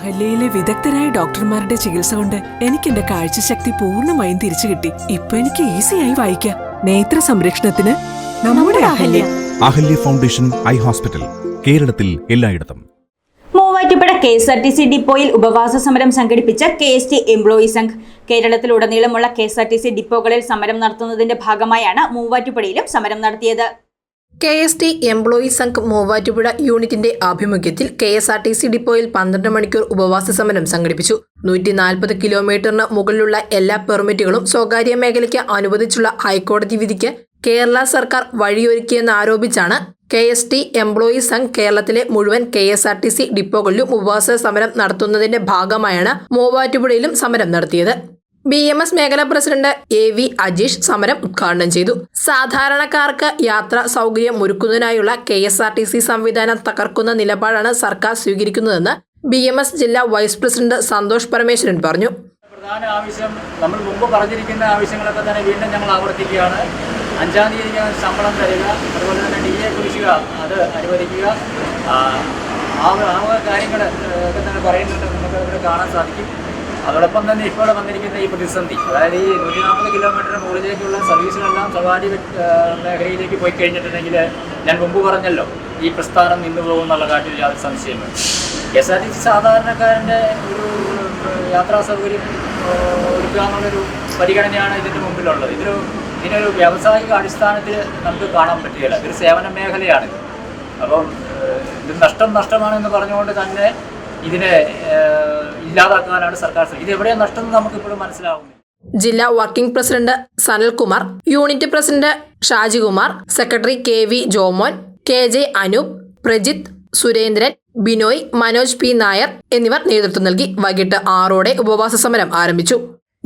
അഹല്യയിലെ വിദഗ്ധരായ ഡോക്ടർമാരുടെ ചികിത്സ കൊണ്ട് എനിക്ക് എന്റെ കാഴ്ചശക്തി പൂർണമായും തിരിച്ചു കിട്ടി. ഇപ്പൊ എനിക്ക് ഈസിയായി വായിക്കാം. നേത്ര സംരക്ഷണത്തിന് നമ്മുടെ Ahalya. Ahalya. Foundation eye hospital കേരളത്തിൽ എല്ലായിടത്തും. Muvattupuzha K S R T C ഡിപ്പോയിൽ ഉപവാസ സമരം സംഘടിപ്പിച്ച K S T employee Sangh കേരളത്തിലുടനീളമുള്ള K S R T C ഡിപ്പോകളിൽ സമരം നടത്തുന്നതിന്റെ ഭാഗമായാണ് മൂവാറ്റുപുഴയിലും സമരം നടത്തിയത്. K S T employee Sangh Muvattupuzha യൂണിറ്റിന്റെ ആഭിമുഖ്യത്തിൽ K S R T C ഡിപ്പോയിൽ പന്ത്രണ്ട് മണിക്കൂർ ഉപവാസ സമരം സംഘടിപ്പിച്ചു. നൂറ്റി നാൽപ്പത് കിലോമീറ്ററിന് മുകളിലുള്ള എല്ലാ പെർമിറ്റുകളും സ്വകാര്യ മേഖലയ്ക്ക് അനുവദിച്ചുള്ള ഹൈക്കോടതി വിധിക്ക് കേരള സർക്കാർ വഴിയൊരുക്കിയെന്ന് ആരോപിച്ചാണ് K S T employee Sangh കേരളത്തിലെ മുഴുവൻ K S R T C ഡിപ്പോകളിലും ഉപവാസ സമരം നടത്തുന്നതിന്റെ ഭാഗമായാണ് മൂവാറ്റുപുഴയിലും സമരം നടത്തിയത്. ബി എം എസ് മേഖലാ പ്രസിഡന്റ് എ വി അജീഷ് സമരം ഉദ്ഘാടനം ചെയ്തു. സാധാരണക്കാർക്ക് യാത്രാ സൗകര്യം ഒരുക്കുന്നതിനായുള്ള K S R T C സംവിധാനം തകർക്കുന്ന നിലപാടാണ് സർക്കാർ സ്വീകരിക്കുന്നതെന്ന് ബി എം എസ് ജില്ലാ വൈസ് പ്രസിഡന്റ് സന്തോഷ് പരമേശ്വരൻ പറഞ്ഞു. പ്രധാന ആവശ്യം നമ്മൾ മുമ്പ് പറഞ്ഞിരിക്കുന്ന ആവശ്യങ്ങളൊക്കെ തന്നെ വീണ്ടും ഞങ്ങൾ ആവർത്തിക്കുകയാണ്. അഞ്ചാം തീയതി ഞങ്ങൾ ശമ്പളം തരിക അതുപോലെ തന്നെ ഡി എ കുടിശ്ശിക അത് അനുവദിക്കുക. ആ കാര്യങ്ങൾ ഒക്കെ തന്നെ പറയുന്നുണ്ട്. നമുക്ക് ഇവിടെ കാണാൻ സാധിക്കും. അതോടൊപ്പം തന്നെ ഇപ്പോൾ വന്നിരിക്കുന്ന ഈ പ്രതിസന്ധി അതായത് ഈ നൂറ്റി നാൽപ്പത് കിലോമീറ്റർ മുകളിലേക്കുള്ള സർവീസുകളെല്ലാം സ്വകാര്യ മേഖലയിലേക്ക് പോയി കഴിഞ്ഞിട്ടുണ്ടെങ്കിൽ ഞാൻ മുമ്പ് പറഞ്ഞല്ലോ ഈ പ്രസ്ഥാനം നിന്നു പോകും എന്നുള്ള കാര്യത്തിൽ യാതൊരു സംശയമില്ല. എസ് ആർ ടി സി സാധാരണക്കാരന്റെ ഒരു യാത്രാ സൗകര്യം ഒരുക്കുക എന്നുള്ളൊരു പരിഗണനയാണ് ഇതിന്റെ മുമ്പിലുള്ളത്. ഇതൊരു ഇതിനൊരു വ്യാവസായിക അടിസ്ഥാനത്തിൽ നമുക്ക് കാണാൻ പറ്റുകയില്ല. ഇതൊരു സേവന മേഖലയാണ്. അപ്പം ഇത് നഷ്ടം നഷ്ടമാണെന്ന് പറഞ്ഞുകൊണ്ട് തന്നെ ഇതിനെ ഇല്ലാതാക്കാനാണ് സർക്കാർ ശ്രമിക്കുന്നത്. ഇത് എവിടെയാണ് നഷ്ടം നമുക്ക് ഇപ്പോഴും മനസ്സിലാവുന്നത് ജില്ലാ working president Sanalkumar unit president Shajikumar secretary K V Jomon K J Anoop Prajith Surendran Binoy Manoj P Nair എന്നിവർ നേതൃത്വം നൽകി വൈകിട്ട് ആറോടെ ഉപവാസ സമരം ആരംഭിച്ചു.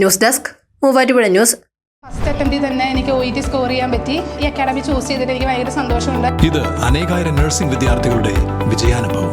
News desk Muvattupuzha news. First അറ്റംപ്റ്റിൽ തന്നെ എനിക്ക് ഒ ടി സ്കോർ ചെയ്യാൻ പറ്റി. ഈ അക്കാഡമി ചൂസ് ചെയ്തിട്ട് എനിക്ക് ഭയങ്കര സന്തോഷമുണ്ട്. ഇത് അനേകായിരം നഴ്സിംഗ് വിദ്യാർത്ഥികളുടെ വിജയാനുഭവം.